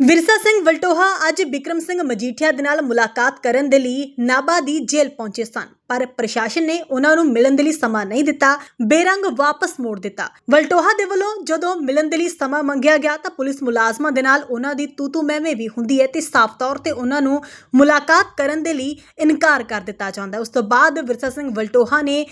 ਵਿਰਸਾ ਸਿੰਘ ਵਲਟੋਹਾ ਅੱਜ ਬਿਕਰਮ ਸਿੰਘ ਮਜੀਠੀਆ ਦੇ ਨਾਲ ਮੁਲਾਕਾਤ ਕਰਨ ਦੇ ਲਈ ਨਾਭਾ ਦੀ ਜੇਲ੍ਹ ਪਹੁੰਚੇ ਸਨ। ਪਰ ਪ੍ਰਸ਼ਾਸਨ ਨੇ ਉਹਨਾਂ ਨੂੰ ਮਿਲਣ ਦੇ ਲਈ ਸਮਾਂ ਨਹੀਂ ਦਿੱਤਾ, ਬੇਰੰਗ ਵਾਪਸ ਮੋੜ ਦਿੱਤਾ। ਵਲਟੋਹਾ ਦੇ ਵੱਲੋਂ ਜਦੋਂ ਮਿਲਣ ਦੇ ਲਈ ਸਮਾਂ ਮੰਗਿਆ ਗਿਆ ਤਾਂ ਪੁਲਿਸ ਮੁਲਾਜ਼ਮਾਂ ਦੇ ਨਾਲ ਉਹਨਾਂ ਦੀ ਤੂਤੂ ਮਹਿਮੇ ਵੀ ਹੁੰਦੀ ਹੈ ਤੇ ਸਾਫ਼ ਤੌਰ ਤੇ ਉਹਨਾਂ ਨੂੰ ਮੁਲਾਕਾਤ ਕਰਨ ਦੇ ਲਈ ਇਨਕਾਰ ਕਰ ਦਿੱਤਾ ਜਾਂਦਾ ਉਸ ਤੋਂ ਬਾਅਦ ਵਿਰਸਾ ਸਿੰਘ ਵਲਟੋਹਾ ਨੇ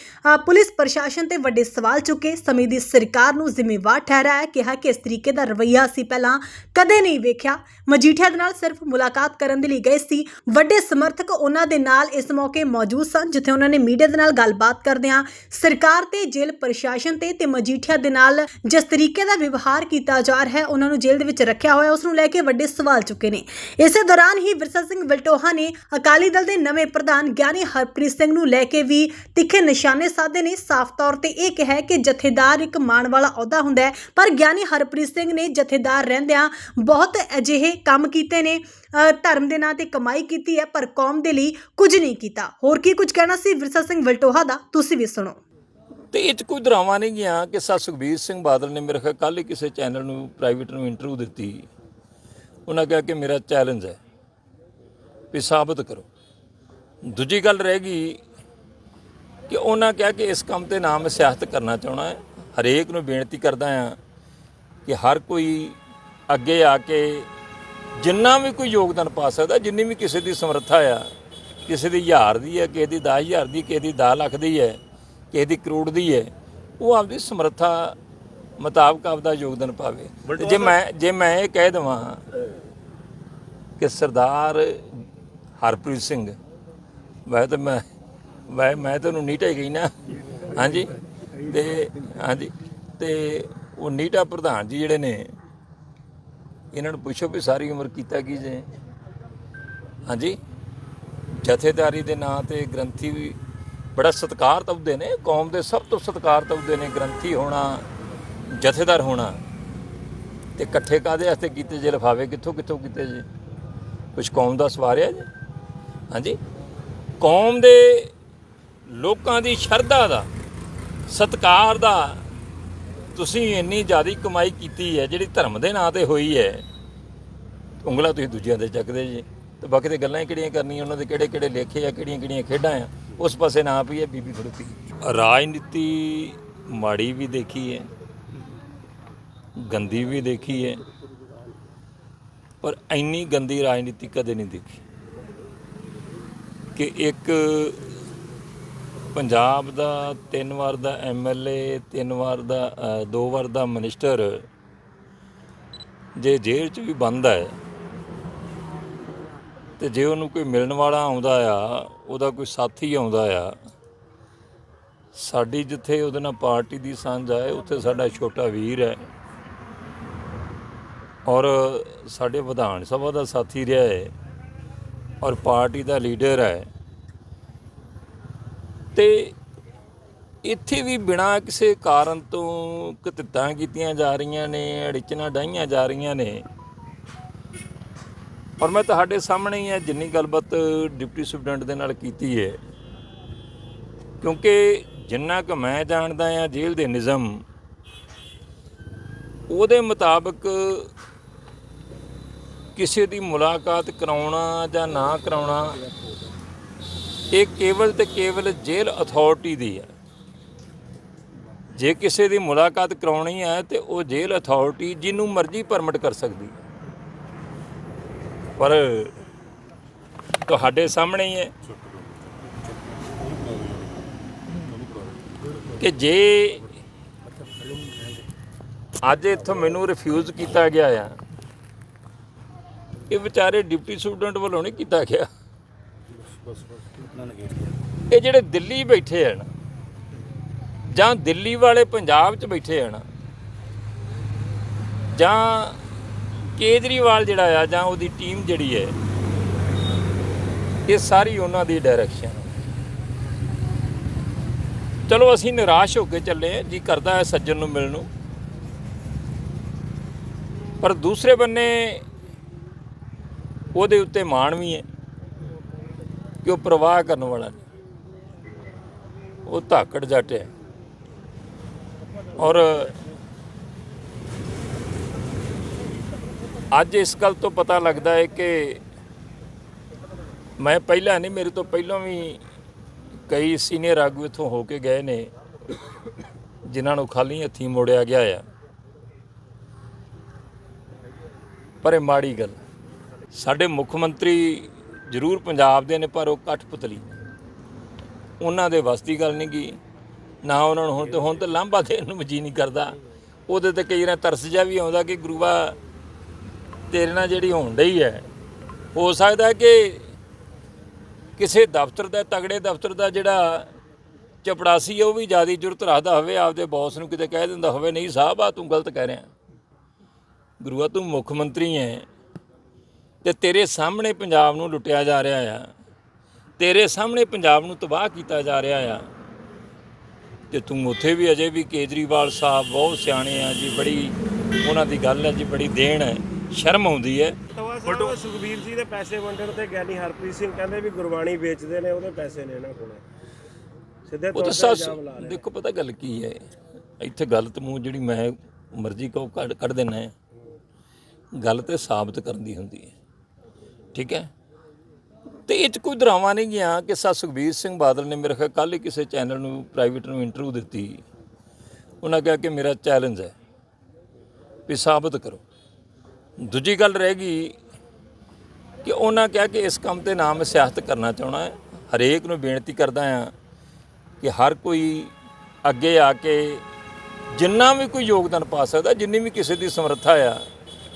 ਪੁਲਿਸ ਪ੍ਰਸ਼ਾਸਨ ਤੇ ਵੱਡੇ ਸਵਾਲ ਚੁੱਕੇ। ਸਮੇਂ ਦੀ ਸਰਕਾਰ ਨੂੰ ਜ਼ਿੰਮੇਵਾਰ ਠਹਿਰਾਇਆ, ਕਿਹਾ ਕਿ ਇਸ ਤਰੀਕੇ ਦਾ ਰਵੱਈਆ ਅਸੀਂ ਪਹਿਲਾਂ ਕਦੇ ਨਹੀਂ ਵੇਖਿਆ। ਮਜੀਠੀਆ ਦੇ ਨਾਲ ਸਿਰਫ ਮੁਲਾਕਾਤ ਕਰਨ ਦੇ ਲਈ ਗਏ ਸੀ। ਵੱਡੇ ਸਮਰਥਕ ਉਹਨਾਂ ਦੇ ਨਾਲ ਇਸ ਮੌਕੇ ਮੌਜੂਦ ਸਨ, ਜਿੱਥੇ ਉਹਨਾਂ ਨੇ ਮੀਡੀਆ ਦੇ ਨਾਲ ਗੱਲਬਾਤ ਕਰਦਿਆਂ ਸਰਕਾਰ ਤੇ ਜੇਲ੍ਹ ਪ੍ਰਸ਼ਾਸਨ ਤੇ ਤੇ ਮਜੀਠੀਆ ਦੇ ਨਾਲ ਜਿਸ ਤਰੀਕੇ ਦਾ ਵਿਵਹਾਰ ਕੀਤਾ ਜਾ ਰਿਹਾ ਹੈ, ਉਹਨਾਂ ਨੂੰ ਜੇਲ੍ਹ ਦੇ ਵਿੱਚ ਰੱਖਿਆ ਹੋਇਆ, ਉਸ ਨੂੰ ਲੈ ਕੇ ਵੱਡੇ ਸਵਾਲ ਚੁੱਕੇ ਨੇ। ਇਸੇ ਦੌਰਾਨ ਹੀ ਵਿਰਸਾ ਸਿੰਘ ਵਲਟੋਹਾ ਨੇ ਅਕਾਲੀ ਦਲ ਦੇ ਨਵੇਂ ਪ੍ਰਧਾਨ ਗਿਆਨੀ ਹਰਪ੍ਰੀਤ ਸਿੰਘ ਨੂੰ ਲੈ ਕੇ ਵੀ ਤਿੱਖੇ ਨਿਸ਼ਾਨੇ ਸਾਧੇ ਨੇ। ਸਾਫ਼ ਤੌਰ ਤੇ ਇਹ ਕਿਹਾ ਕਿ ਜਥੇਦਾਰ ਇੱਕ ਮਾਣ ਵਾਲਾ ਅਹੁਦਾ ਹੁੰਦਾ ਹੈ, ਪਰ ਗਿਆਨੀ ਹਰਪ੍ਰੀਤ ਸਿੰਘ ਨੇ ਜਥੇਦਾਰ ਰਹਿੰਦਿਆਂ ਬਹੁਤ ਅਜਿਹੇ ਕੰਮ ਕੀਤੇ ਨੇ। ਧਰਮ ਦੇ ਨਾਂ ਤੇ ਕਮਾਈ ਕੀਤੀ ਹੈ, ਪਰ ਕੌਮ ਦੇ ਲਈ ਕੁਝ ਨਹੀਂ ਕੀਤਾ। ਹੋਰ ਕੀ ਕੁਝ ਕਹਿਣਾ ਸੀ ਵਿਰਸਾ ਸਿੰਘ ਵਲਟੋਹਾ ਦਾ? ਤੁਸੀਂ ਵੀ ਸੁਣੋ। ਤੇ ਇਹ ਚ ਕੋਈ ਡਰਾਮਾ ਨਹੀਂ ਗਿਆ ਕਿ ਸਾ ਸੁਖਬੀਰ ਸਿੰਘ ਬਾਦਲ ਨੇ ਮੇਰੇ ਖਿਆਲ ਕੱਲ ਹੀ ਕਿਸੇ ਚੈਨਲ ਨੂੰ ਪ੍ਰਾਈਵੇਟ ਨੂੰ ਇੰਟਰਵਿਊ ਦਿੱਤੀ। ਉਹਨਾਂ ਕਿਹਾ ਕਿ ਮੇਰਾ ਚੈਲੰਜ ਹੈ ਵੀ ਸਾਬਤ ਕਰੋ। ਦੂਜੀ ਗੱਲ ਰਹਿ ਗਈ ਕਿ ਉਹਨਾਂ ਕਿਹਾ ਕਿ ਇਸ ਕੰਮ ਤੇ ਨਾ ਮੈਂ ਸਿਆਸਤ ਕਰਨਾ ਚਾਹਣਾ ਹੈ। ਹਰੇਕ ਨੂੰ ਬੇਨਤੀ ਕਰਦਾ ਹਾਂ ਕਿ ਹਰ ਕੋਈ ਅੱਗੇ ਆ ਕੇ ਜਿੰਨਾ ਵੀ ਕੋਈ ਯੋਗਦਾਨ ਪਾ ਸਕਦਾ ਜਿੰਨੀ ਵੀ ਕਿਸੇ ਦੀ ਸਮਰੱਥਾ ਆ ਕਿਸੇ ਦੀ ਹਜ਼ਾਰ ਦੀ ਹੈ ਕਿਸੇ ਦੀ 10000 ਦੀ ਕਿਸੇ ਦੀ 10 ਲੱਖ ਦੀ ਹੈ ਕਿਸੇ ਦੀ ਕਰੋੜ ਦੀ ਹੈ ਉਹ ਆਪਦੀ ਸਮਰੱਥਾ ਮੁਤਾਬਕ ਆਪਦਾ ਯੋਗਦਾਨ ਪਾਵੇ। ਤੇ ਜੇ ਮੈਂ ਜੇ ਮੈਂ ਇਹ ਕਹਿ ਦਵਾਂ ਕਿ ਸਰਦਾਰ ਹਰਪ੍ਰੀਤ ਸਿੰਘ ਵੈ ਤਾਂ ਮੈਂ ਵੈ ਮੈਂ ਤੁਹਾਨੂੰ ਨੀਟਾ ਹੀ ਗਈ ਨਾ। ਹਾਂਜੀ? ਤੇ ਹਾਂਜੀ? ਤੇ ਉਹ ਨੀਟਾ ਪ੍ਰਧਾਨ ਜੀ ਜਿਹੜੇ ਨੇ ਇਹਨਾਂ ਨੂੰ ਪੁੱਛੋ ਵੀ ਸਾਰੀ ਉਮਰ ਕੀਤਾ ਕੀ ਜੇ। ਹਾਂਜੀ? ਜਥੇਦਾਰੀ ਦੇ ਨਾਂ ਤੇ ਗ੍ਰੰਥੀ ਵੀ ਬੜਾ ਸਤਿਕਾਰ ਤਬਦੇ ਨੇ, ਕੌਮ ਦੇ ਸਭ ਤੋਂ ਸਤਿਕਾਰ ਤਵਦੇ ਨੇ, ਗ੍ਰੰਥੀ ਹੋਣਾ, ਜਥੇਦਾਰ ਹੋਣਾ। ਤੇ ਇਕੱਠੇ ਕਾਦੇ ਵਾਸਤੇ ਕੀਤੇ ਜੇ ਲਫਾਵੇ ਕਿੱਥੋਂ ਕਿੱਥੋਂ ਕੀਤੇ ਜੇ? ਕੁਝ ਕੌਮ ਦਾ ਸਵਾਰਿਆ ਜੀ? ਹਾਂਜੀ? ਕੌਮ ਦੇ ਲੋਕਾਂ ਦੀ ਸ਼ਰਧਾ ਦਾ, ਸਤਿਕਾਰ ਦਾ ਤੁਸੀਂ ਇੰਨੀ ਜ਼ਿਆਦਾ ਕਮਾਈ ਕੀਤੀ ਹੈ, ਜਿਹੜੀ ਧਰਮ ਦੇ ਨਾਂ ਤੇ ਹੋਈ ਹੈ, ਉਂਗਲਾਂ ਤੁਸੀਂ ਦੂਜਿਆਂ ਦੇ ਚੱਕਦੇ ਜੀ। ਤੇ ਬਾਕੀ ਤੇ ਗੱਲਾਂ ਹੀ ਕਿਹੜੀਆਂ ਕਰਨੀਆਂ, ਉਹਨਾਂ ਦੇ ਕਿਹੜੇ ਕਿਹੜੇ ਲੇਖੇ ਆ ਕਿਹੜੀਆਂ ਕਿਹੜੀਆਂ ਖੇਡਾਂ ਆ, ਉਸ ਪਾਸੇ ਨਾ ਪਈ ਹੈ ਬੀਬੀ ਫੜੂਤੀ ਰਾਜਨੀਤੀ ਮਾੜੀ ਵੀ ਦੇਖੀ ਹੈ, ਗੰਦੀ ਵੀ ਦੇਖੀ ਹੈ, ਪਰ ਇੰਨੀ ਗੰਦੀ ਰਾਜਨੀਤੀ ਕਦੇ ਨਹੀਂ ਦੇਖੀ ਕਿ ਇੱਕ ਪੰਜਾਬ ਦਾ ਤਿੰਨ ਵਾਰ ਦਾ ਐਮਐਲਏ ਤਿੰਨ ਵਾਰ ਦਾ ਦੋ ਵਾਰ ਦਾ ਮਿਨਿਸਟਰ ਜੇ ਜੇਲ੍ਹ 'ਚ ਵੀ ਬੰਦ ਹੈ ਤੇ ਜੇ ਉਹਨੂੰ ਕੋਈ ਮਿਲਣ ਵਾਲਾ ਆਉਂਦਾ ਆ, ਉਹਦਾ ਕੋਈ ਸਾਥੀ ਆਉਂਦਾ ਆ, ਸਾਡੀ ਜਿੱਥੇ ਉਹਦੇ ਨਾਲ ਪਾਰਟੀ ਦੀ ਸਾਂਝ ਆਏ ਉੱਥੇ ਸਾਡਾ ਛੋਟਾ ਵੀਰ ਹੈ। ਔਰ ਸਾਡੇ ਵਿਧਾਨ ਸਭਾ ਦਾ ਸਾਥੀ ਰਿਹਾ ਹੈ। ਔਰ ਪਾਰਟੀ ਦਾ ਲੀਡਰ ਹੈ। ਤੇ ਇੱਥੇ ਵੀ ਬਿਨਾਂ ਕਿਸੇ ਕਾਰਨ ਤੋਂ ਕਤਿੱਤਾਂ ਕੀਤੀਆਂ ਜਾ ਰਹੀਆਂ ਨੇ, ਅੜਿਚਣਾ ਡਾਈਆਂ ਜਾ ਰਹੀਆਂ ਨੇ। ਔਰ ਮੈਂ ਤੁਹਾਡੇ ਸਾਹਮਣੇ ਹੀ ਹੈ ਜਿੰਨੀ ਗੱਲਬਾਤ ਡਿਪਟੀ ਸੁਪਰਡੈਂਟ ਦੇ ਨਾਲ ਕੀਤੀ ਹੈ। ਕਿਉਂਕਿ ਜਿੰਨਾ ਕੁ ਮੈਂ ਜਾਣਦਾ ਆ ਜੇਲ੍ਹ ਦੇ ਨਿਜ਼ਮ, ਉਹਦੇ ਮੁਤਾਬਕ ਕਿਸੇ ਦੀ ਮੁਲਾਕਾਤ ਕਰਾਉਣਾ ਜਾਂ ਨਾ ਕਰਾਉਣਾ ਇਹ ਕੇਵਲ ਤੇ ਕੇਵਲ ਜੇਲ੍ਹ ਅਥਾਰਟੀ ਦੀ ਹੈ। ਜੇ ਕਿਸੇ ਦੀ ਮੁਲਾਕਾਤ ਕਰਾਉਣੀ ਹੈ ਤੇ ਉਹ ਜੇਲ੍ਹ ਅਥਾਰਟੀ ਜਿਹਨੂੰ ਮਰਜ਼ੀ ਪਰਮਿਟ ਕਰ ਸਕਦੀ ਹੈ। ਪਰ ਤੁਹਾਡੇ ਸਾਹਮਣੇ ਹੀ ਹੈ ਕਿ ਜੇ ਅੱਜ ਇੱਥੋਂ ਮੈਨੂੰ ਰਿਫਿਊਜ਼ ਕੀਤਾ ਗਿਆ ਆ, ਇਹ ਵਿਚਾਰੇ ਡਿਪਟੀ ਸਟੂਡੈਂਟ ਵੱਲੋਂ ਨਹੀਂ ਕੀਤਾ ਗਿਆ। ਇਹ ਜਿਹੜੇ ਦਿੱਲੀ ਬੈਠੇ ਹਨ ਜਾਂ ਦਿੱਲੀ ਵਾਲੇ ਪੰਜਾਬ 'ਚ ਬੈਠੇ ਹਨ ਜਾਂ ਕੇਜਰੀਵਾਲ ਜਿਹੜਾ ਆ ਜਾਂ ਉਹਦੀ ਟੀਮ ਜਿਹੜੀ ਹੈ, ਇਹ ਸਾਰੀ ਉਹਨਾਂ ਦੀ ਡਾਇਰੈਕਸ਼ਨ ਚਲੋ ਅਸੀਂ ਨਿਰਾਸ਼ ਹੋ ਕੇ ਚੱਲੇ ਹਾਂ ਜੀ, ਕਰਦਾ ਹੈ ਸੱਜਣ ਨੂੰ ਮਿਲਣ ਨੂੰ। ਪਰ ਦੂਸਰੇ ਬੰਨੇ ਉਹਦੇ ਉੱਤੇ ਮਾਣ ਵੀ ਹੈ। ਕਿ ਉਹ ਪ੍ਰਵਾਹ ਕਰਨ ਵਾਲਾ ਨਹੀਂ। ਉਹ ਧਾਕੜ ਜੱਟ ਹੈ। ਔਰ ਅੱਜ ਇਸ ਗੱਲ ਤੋਂ ਪਤਾ ਲੱਗਦਾ ਹੈ ਕਿ ਮੈਂ ਪਹਿਲਾਂ ਨਹੀਂ, ਮੇਰੇ ਤੋਂ ਪਹਿਲਾਂ ਵੀ ਕਈ ਸੀਨੀਅਰ ਆਗੂ ਇੱਥੋਂ ਹੋ ਕੇ ਗਏ ਨੇ, ਜਿਨ੍ਹਾਂ ਨੂੰ ਖਾਲੀ ਹੱਥੀਂ ਮੋੜਿਆ ਗਿਆ ਆ। ਪਰ ਇਹ ਮਾੜੀ ਗੱਲ ਸਾਡੇ ਮੁੱਖ ਮੰਤਰੀ ਜ਼ਰੂਰ ਪੰਜਾਬ ਦੇ ਨੇ, ਪਰ ਉਹ ਕਠਪੁਤਲੀ ਉਹਨਾਂ ਦੇ ਵੱਸ ਗੱਲ ਨਹੀਂ ਗਈ। ਨਾ ਉਹਨਾਂ ਨੂੰ ਹੁਣ ਤੇ ਹੁਣ ਤੇ ਲਾਂਭਾ ਦੇਣ ਨੂੰ ਮਜੀ ਨਹੀਂ ਕਰਦਾ। ਉਹਦੇ ਤੇ ਕਈ ਵਾਰ ਤਰਸ ਜਿਹਾ ਵੀ ਆਉਂਦਾ ਕਿ ਗੁਰੂਆ, ਤੇਰੇ ਨਾਲ ਜਿਹੜੀ ਹੋਣ ਡਈ ਹੈ, ਹੋ ਸਕਦਾ ਕਿ ਕਿਸੇ ਦਫ਼ਤਰ ਦਾ, ਤਗੜੇ ਦਫ਼ਤਰ ਦਾ ਜਿਹੜਾ ਚਪੜਾਸੀ ਉਹ ਵੀ ਜ਼ਿਆਦਾ ਜ਼ਰੂਰਤ ਰੱਖਦਾ ਹੋਵੇ, ਆਪਦੇ ਬੌਸ ਨੂੰ ਕਿਤੇ ਕਹਿ ਦਿੰਦਾ ਹੋਵੇ, ਨਹੀਂ ਸਾਹਿਬ ਆ ਤੂੰ ਗਲਤ ਕਹਿ ਰਿਹਾ। ਗੁਰੂਆ, ਤੂੰ ਮੁੱਖ ਮੰਤਰੀ ਹੈ। ਤੇ ਤੇਰੇ ਸਾਹਮਣੇ ਪੰਜਾਬ ਨੂੰ ਲੁੱਟਿਆ ਜਾ ਰਿਹਾ ਆ। ਤੇਰੇ ਸਾਹਮਣੇ ਪੰਜਾਬ ਨੂੰ ਤਬਾਹ ਕੀਤਾ ਜਾ ਰਿਹਾ ਆ। ਤੇ ਤੂੰ ਉੱਥੇ ਵੀ ਅਜੇ ਵੀ ਕੇਜਰੀਵਾਲ ਸਾਹਿਬ ਬਹੁਤ ਸਿਆਣੇ ਆ ਜੀ ਬੜੀ ਉਹਨਾਂ ਦੀ ਗੱਲ ਹੈ ਜੀ ਬੜੀ ਦੇਣ ਹੈ ਸ਼ਰਮ ਆਉਂਦੀ ਹੈ। ਸਾਹਿਬ ਸੁਖਬੀਰ ਜੀ ਦੇ ਪੈਸੇ ਵੰਡਣ ਤੇ ਗਿਆਨੀ ਹਰਪ੍ਰੀਤ ਸਿੰਘ ਕਹਿੰਦੇ ਵੀ ਗੁਰਬਾਣੀ ਵੇਚਦੇ ਨੇ ਉਹਦੇ ਪੈਸੇ ਨੇ ਇਹਨਾਂ ਕੋਲ। ਸਿੱਧੇ ਉਹ ਤੌਰ ਤਾਂ ਦੇਖੋ ਪਤਾ ਗੱਲ ਕੀ ਹੈ ਇੱਥੇ ਗਲਤ ਮੂੰਹ ਜਿਹੜੀ ਮੈਂ ਮਰਜ਼ੀ ਕਹੋ ਕੱਢ ਕੱਢ ਦੇਣਾ ਹੈ ਗੱਲ ਤੇ ਸਾਬਤ ਕਰਨ ਦੀ ਹੁੰਦੀ ਹੈ। ਠੀਕ ਹੈ? ਤੇ ਇਹ ਚ ਕੋਈ ਡਰਾਮਾ ਨਹੀਂ ਗਿਆ ਕਿ ਸਾ ਸੁਖਬੀਰ ਸਿੰਘ ਬਾਦਲ ਨੇ ਮੇਰੇ ਖਿਆਲ ਕੱਲ ਹੀ ਕਿਸੇ ਚੈਨਲ ਨੂੰ ਪ੍ਰਾਈਵੇਟ ਨੂੰ ਇੰਟਰਵਿਊ ਦਿੱਤੀ। ਉਹਨਾਂ ਕਿਹਾ ਕਿ ਮੇਰਾ ਚੈਲੰਜ ਹੈ ਵੀ ਸਾਬਤ ਕਰੋ। ਦੂਜੀ ਗੱਲ ਰਹਿ ਗਈ ਕਿ ਉਹਨਾਂ ਕਿਹਾ ਕਿ ਇਸ ਕੰਮ ਤੇ ਨਾ ਮੈਂ ਸਿਆਸਤ ਕਰਨਾ ਚਾਹਣਾ ਹੈ। ਹਰੇਕ ਨੂੰ ਬੇਨਤੀ ਕਰਦਾ ਹਾਂ ਕਿ ਹਰ ਕੋਈ ਅੱਗੇ ਆ ਕੇ ਜਿੰਨਾ ਵੀ ਕੋਈ ਯੋਗਦਾਨ ਪਾ ਸਕਦਾ, ਜਿੰਨੀ ਵੀ ਕਿਸੇ ਦੀ ਸਮਰੱਥਾ ਆ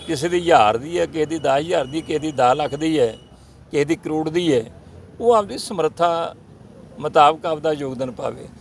ਕਿਸੇ ਦੀ ਹਜ਼ਾਰ ਦੀ ਹੈ, ਕਿਸੇ ਦੀ 10000 ਦੀ ਕਿਸੇ ਦੀ 10 ਲੱਖ ਦੀ ਹੈ, ਕਿਸੇ ਦੀ ਕਰੋੜ ਦੀ ਹੈ, ਉਹ ਆਪਦੀ ਸਮਰੱਥਾ ਮੁਤਾਬਕ ਆਪਦਾ ਯੋਗਦਾਨ ਪਾਵੇ।